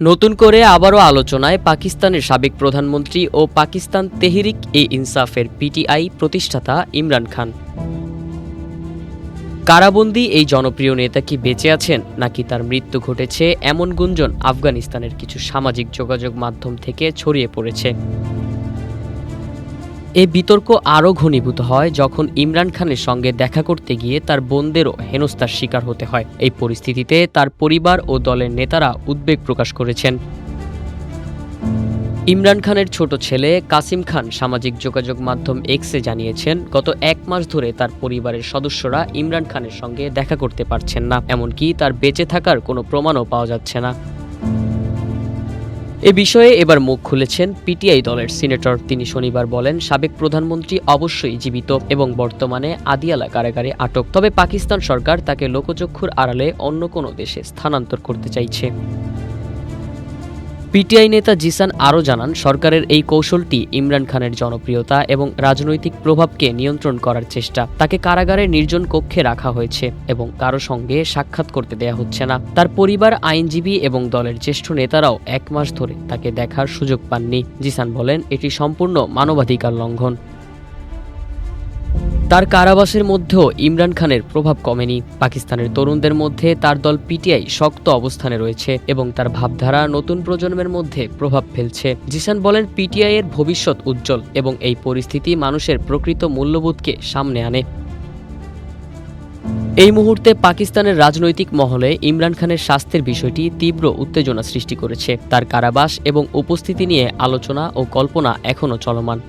নতুন করে আবারও আলোচনায় পাকিস্তানের সাবেক প্রধানমন্ত্রী ও পাকিস্তান তেহরিক এ ইনসাফের পিটিআই প্রতিষ্ঠাতা ইমরান খান। কারাবন্দি এই জনপ্রিয় নেতা কি বেঁচে আছেন, নাকি তার মৃত্যু ঘটেছে এমন গুঞ্জন আফগানিস্তানের কিছু সামাজিক যোগাযোগ মাধ্যম থেকে ছড়িয়ে পড়েছে? এ বিতর্ক আরও ঘনীভূত হয় যখন ইমরান খানের সঙ্গে দেখা করতে গিয়ে তার বোনদেরও হেনস্থার শিকার হতে হয়। এই পরিস্থিতিতে তার পরিবার ও দলের নেতারা উদ্বেগ প্রকাশ করেছেন। ইমরান খানের ছোট ছেলে কাসিম খান সামাজিক যোগাযোগ মাধ্যম এক্সে জানিয়েছেন, গত এক মাস ধরে তার পরিবারের সদস্যরা ইমরান খানের সঙ্গে দেখা করতে পারছেন না, এমনকি তার বেঁচে থাকার কোনো প্রমাণও পাওয়া যাচ্ছে না। এ বিষয়ে এবার মুখ খুলেছেন পিটিআই দলের সিনেটর। তিনি শনিবার বলেন, সাবেক প্রধানমন্ত্রী অবশ্যই জীবিত এবং বর্তমানে আদিয়ালা কারাগারে আটক। তবে পাকিস্তান সরকার তাকে লোকচক্ষুর আড়ালে অন্য কোনো দেশে স্থানান্তর করতে চাইছে। পিটিআই নেতা জিসান আরও জানান, সরকারের এই কৌশলটি ইমরান খানের জনপ্রিয়তা এবং রাজনৈতিক প্রভাবকে নিয়ন্ত্রণ করার চেষ্টা। তাকে কারাগারে নির্জন কক্ষে রাখা হয়েছে এবং কারও সঙ্গে সাক্ষাৎ করতে দেয়া হচ্ছে না। তার পরিবার, আইনজীবী এবং দলের জ্যেষ্ঠ নেতারাও এক মাস ধরে তাকে দেখার সুযোগ পাননি। জিসান বলেন, এটি সম্পূর্ণ মানবাধিকার লঙ্ঘন। তার কারাবাসের মধ্যেও ইমরান খানের প্রভাব কমেনি। পাকিস্তানের তরুণদের মধ্যে তার দল পিটিআই শক্ত অবস্থানে রয়েছে এবং তার ভাবধারা নতুন প্রজন্মের মধ্যে প্রভাব ফেলছে। জিসান বলেন, পিটিআই এর ভবিষ্যৎ উজ্জ্বল এবং এই পরিস্থিতি মানুষের প্রকৃত মূল্যবোধকে সামনে আনে। এই মুহূর্তে পাকিস্তানের রাজনৈতিক মহলে ইমরান খানের স্বাস্থ্যের বিষয়টি তীব্র উত্তেজনা সৃষ্টি করেছে। তার কারাবাস এবং উপস্থিতি নিয়ে আলোচনা ও কল্পনা এখনও চলমান।